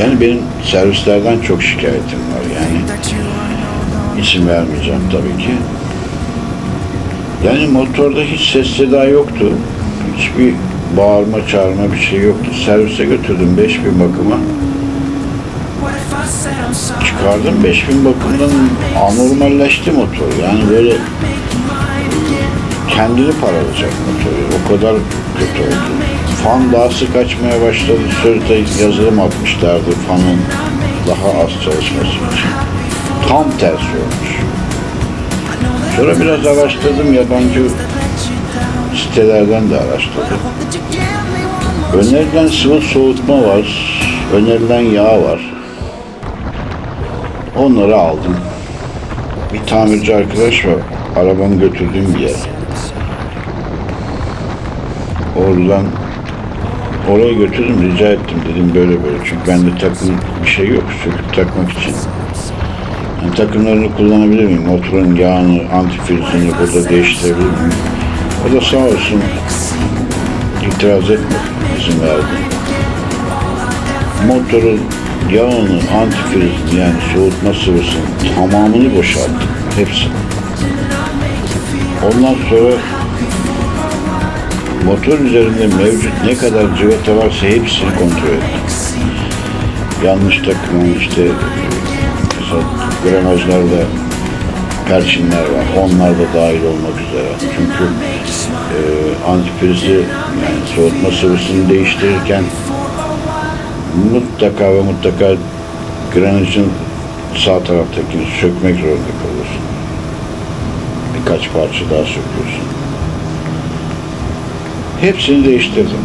Yani benim servislerden çok şikayetim var yani. İsim vermeyeceğim tabii ki. Yani motorda hiç ses seda yoktu. Hiçbir bağırma çağırma bir şey yoktu. Servise götürdüm 5000 bakıma. Çıkardım 5000 bakımdan anormalleşti motor. Yani böyle kendini paralayacak motoru. O kadar kötü oldu. Fan daha sık açmaya başladı. Sözde yazılım atmışlardı fanın daha az çalışması için. Tam tersi olmuş. Sonra biraz araştırdım yabancı sitelerden de araştırdım. Önerilen sıvı soğutma var. Önerilen yağ var. Onları aldım. Bir tamirci arkadaş var. Arabamı götürdüğüm bir yer. Oradan oraya götürdüm rica ettim dedim böyle böyle. Çünkü bende takım bir şey yok söküp takmak için. Yani takımlarını kullanabilir miyim? Motorun yağını, antifrizini burada değiştirebilir miyim? O da sağ olsun itiraz etmedi, izin verdi. Motorun yağını, antifrizini yani soğutma sıvısını tamamını boşalttım. Hepsini. Ondan sonra motor üzerinde mevcut ne kadar cıvata varsa hepsini kontrol ettim. Yanlış takılan işte mesela granajlarda perçinler var. Onlar da dahil olmak üzere. Çünkü e, antifrizi yani soğutma sıvısını değiştirirken mutlaka ve mutlaka granajın sağ taraftakini sökmek zorunda kalıyorsun. Birkaç parça daha söküyorsun. Hepsini değiştirdim.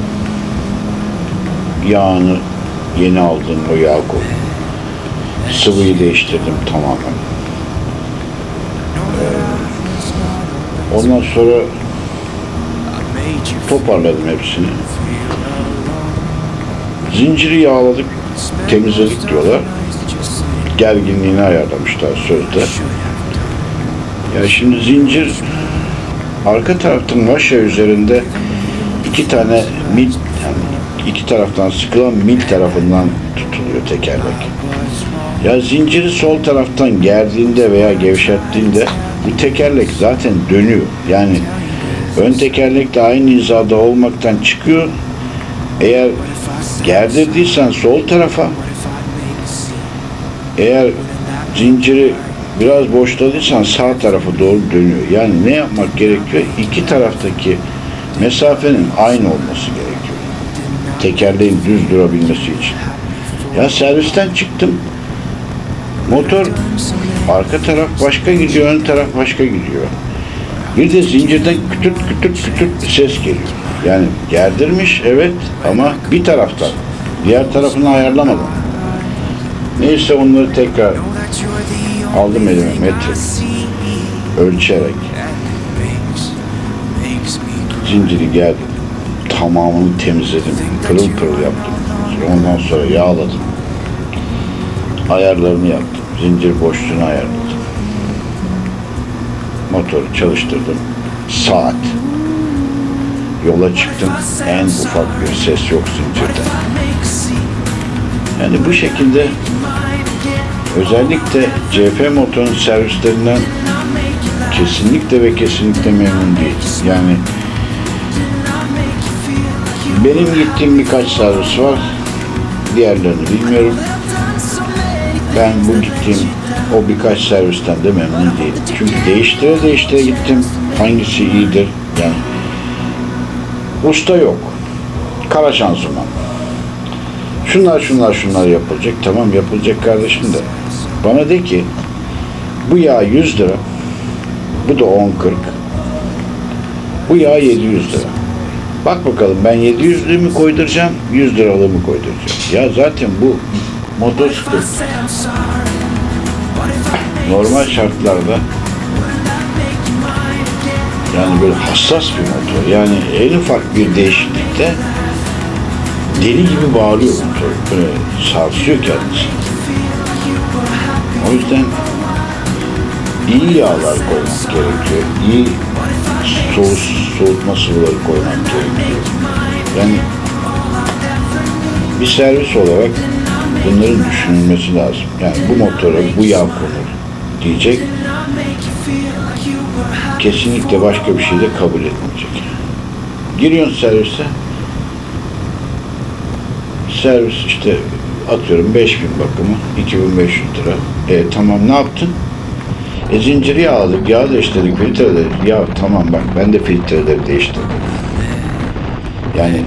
Yağını yeni aldığım o yağ koy. Sıvıyı değiştirdim tamamen. Ee, Ondan sonra toparladım hepsini. Zinciri yağladık, temizledik diyorlar. Gerginliğini ayarlamışlar sözde. Ya şimdi zincir arka taraftan vaşa üzerinde iki tane mil yani iki taraftan sıkılan mil tarafından tutuluyor tekerlek. Ya zinciri sol taraftan gerdiğinde veya gevşettiğinde bu tekerlek zaten dönüyor. Yani ön tekerlek de aynı hizada olmaktan çıkıyor. Eğer gerdirdiysen sol tarafa eğer zinciri biraz boşladıysan sağ tarafa doğru dönüyor. Yani ne yapmak gerekiyor? İki taraftaki mesafenin aynı olması gerekiyor. Tekerleğin düz durabilmesi için. Ya servisten çıktım. Motor arka taraf başka gidiyor, ön taraf başka gidiyor. Bir de zincirden kütürt kütürt kütürt bir ses geliyor. Yani gerdirmiş evet ama bir taraftan. Diğer tarafını ayarlamadan. Neyse onları tekrar aldım elime metre ölçerek zinciri geldim. Tamamını temizledim. Pırıl pırıl yaptım. Ondan sonra yağladım. Ayarlarını yaptım. Zincir boşluğunu ayarladım. Motoru çalıştırdım. Saat. Yola çıktım. En ufak bir ses yok zincirden. Yani bu şekilde özellikle CF motorun servislerinden kesinlikle ve kesinlikle memnun değil. Yani benim gittiğim birkaç servis var. Diğerlerini bilmiyorum. Ben bu gittiğim o birkaç servisten de memnun değilim. Çünkü değiştire değiştire gittim. Hangisi iyidir? Yani usta yok. Kara şanzıman. Şunlar şunlar şunlar yapılacak. Tamam yapılacak kardeşim de. Bana de ki bu yağ 100 lira. Bu da 10-40. Bu yağ 700 lira. Bak bakalım ben 700 mi koyduracağım, 100 liralığı mı koyduracağım? Ya zaten bu motosiklet normal şartlarda yani böyle hassas bir motor. Yani en ufak bir değişiklikte deli gibi bağırıyor motor. Böyle sarsıyor kendisi. O yüzden iyi yağlar koymak gerekiyor. İyi soğut, soğutma sıvıları koymak gerekiyor. Yani bir servis olarak Bunların düşünülmesi lazım. Yani bu motora bu yağ konur diyecek. Kesinlikle başka bir şey de kabul etmeyecek. Giriyorsun servise. Servis işte atıyorum 5000 bakımı 2500 lira. E tamam ne yaptın? E zinciri yağladık, yağ değiştirdik, filtreleri. Ya tamam bak ben de filtreleri değiştirdim. Yani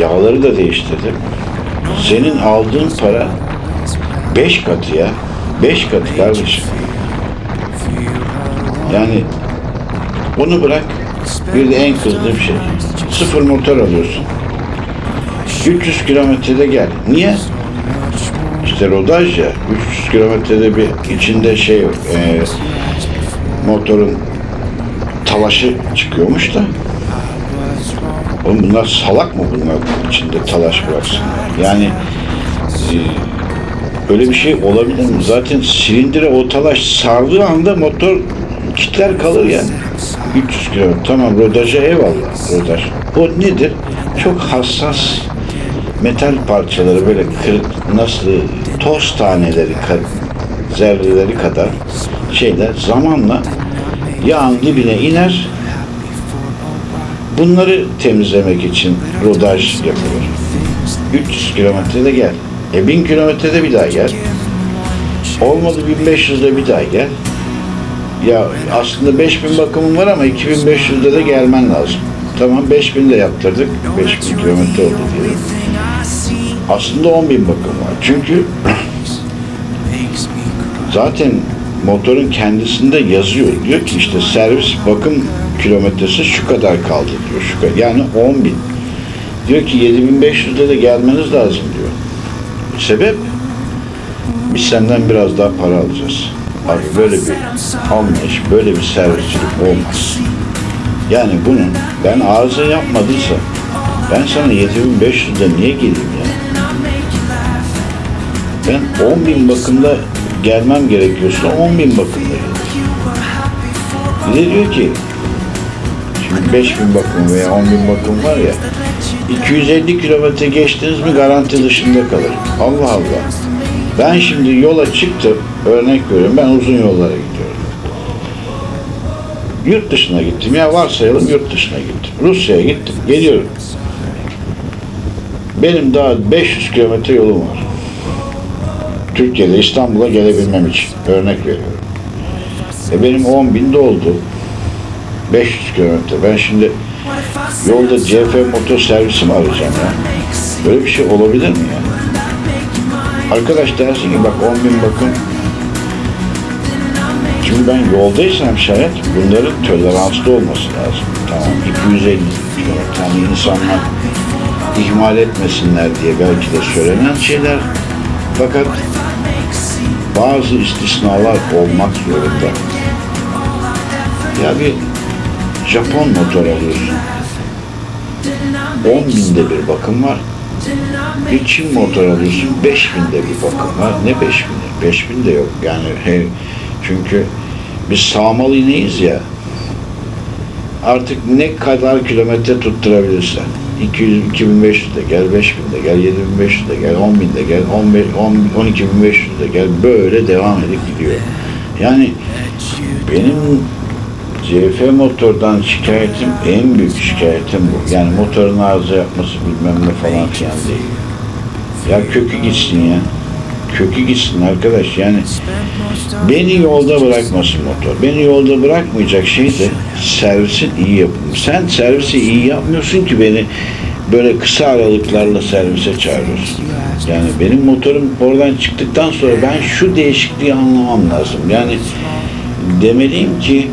yağları da değiştirdim. Senin aldığın para 5 katı ya. 5 katı kardeşim. Yani onu bırak. Bir de en kızdığım şey. Sıfır motor alıyorsun. 300 kilometrede gel. Niye? İşte rodaj ya. 300 kilometrede bir içinde şey e, motorun talaşı çıkıyormuş da. Oğlum bunlar salak mı bunlar içinde talaş bıraksın? Yani e, böyle bir şey olabilir mi? Zaten silindire o talaş sardığı anda motor kitler kalır yani. 300 kilometre. Tamam rodaja eyvallah rodaj. O nedir? Çok hassas metal parçaları böyle kırık nasıl toz taneleri zerreleri kadar şeyler zamanla yağın dibine iner. Bunları temizlemek için rodaj yapılır. 300 kilometrede gel. E 1000 kilometrede bir daha gel. Olmadı 1500'de bir daha gel. Ya aslında 5000 bakımım var ama 2500'de de gelmen lazım. Tamam 5000 de yaptırdık. 5000 kilometre oldu diyelim. Aslında 10.000 bakım var. Çünkü zaten motorun kendisinde yazıyor. Diyor ki işte servis bakım kilometresi şu kadar kaldı diyor. Şu kadar. Yani 10.000. Diyor ki 7500'de de gelmeniz lazım diyor. Sebep? Biz senden biraz daha para alacağız. Abi böyle bir anlayış, böyle bir servisçilik olmaz. Yani bunun ben arıza yapmadıysa ben sana 7500'de niye geleyim ya? Ben 10 bin bakımda gelmem gerekiyorsa 10 bin bakımda gelirim. Bir diyor ki şimdi 5 bin bakım veya 10 bin bakım var ya 250 kilometre geçtiniz mi garanti dışında kalır. Allah Allah. Ben şimdi yola çıktım. Örnek veriyorum. Ben uzun yollara gidiyorum. Yurt dışına gittim. Ya varsayalım yurt dışına gittim. Rusya'ya gittim. Geliyorum. Benim daha 500 kilometre yolum var. Türkiye'de İstanbul'a gelebilmem için. Örnek veriyorum. E benim 10 bin doldu. 500 kilometre. Ben şimdi yolda CF motor servisi mi arayacağım ya? Böyle bir şey olabilir mi ya? Arkadaş dersin ki bak 10 bin bakın. Şimdi ben yoldaysam şayet bunların toleranslı olması lazım. Tamam 250 kilometre. Yani insanlar ihmal etmesinler diye belki de söylenen şeyler. Fakat bazı istisnalar olmak zorunda. Ya bir Japon motor alıyorsun. 10 binde bir bakım var. Bir Çin motor alıyorsun 5 binde bir bakım var. Ne 5 binde? 5 binde yok. Yani çünkü biz sağmalı ineyiz ya. Artık ne kadar kilometre tutturabilirsen. 200, 2500 de gel, 5000 de gel, 7500 de gel, 10.000 de gel, 15, 10, 12500 de gel. Böyle devam edip gidiyor. Yani benim CF motordan şikayetim, en büyük şikayetim bu. Yani motorun arıza yapması bilmem ne falan filan değil. Ya kökü gitsin ya. Kökü gitsin arkadaş yani. Beni yolda bırakmasın motor. Beni yolda bırakmayacak şey de servisin iyi yapımı. Sen servisi iyi yapmıyorsun ki beni böyle kısa aralıklarla servise çağırıyorsun. Yani benim motorum oradan çıktıktan sonra ben şu değişikliği anlamam lazım. Yani demeliyim ki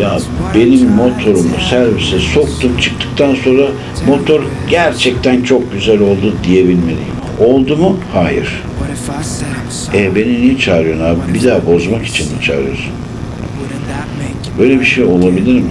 ya benim motorumu servise soktum çıktıktan sonra motor gerçekten çok güzel oldu diyebilmeliyim. Oldu mu? Hayır. E beni niye çağırıyorsun abi? Bir daha bozmak için mi çağırıyorsun? Böyle bir şey olabilir mi?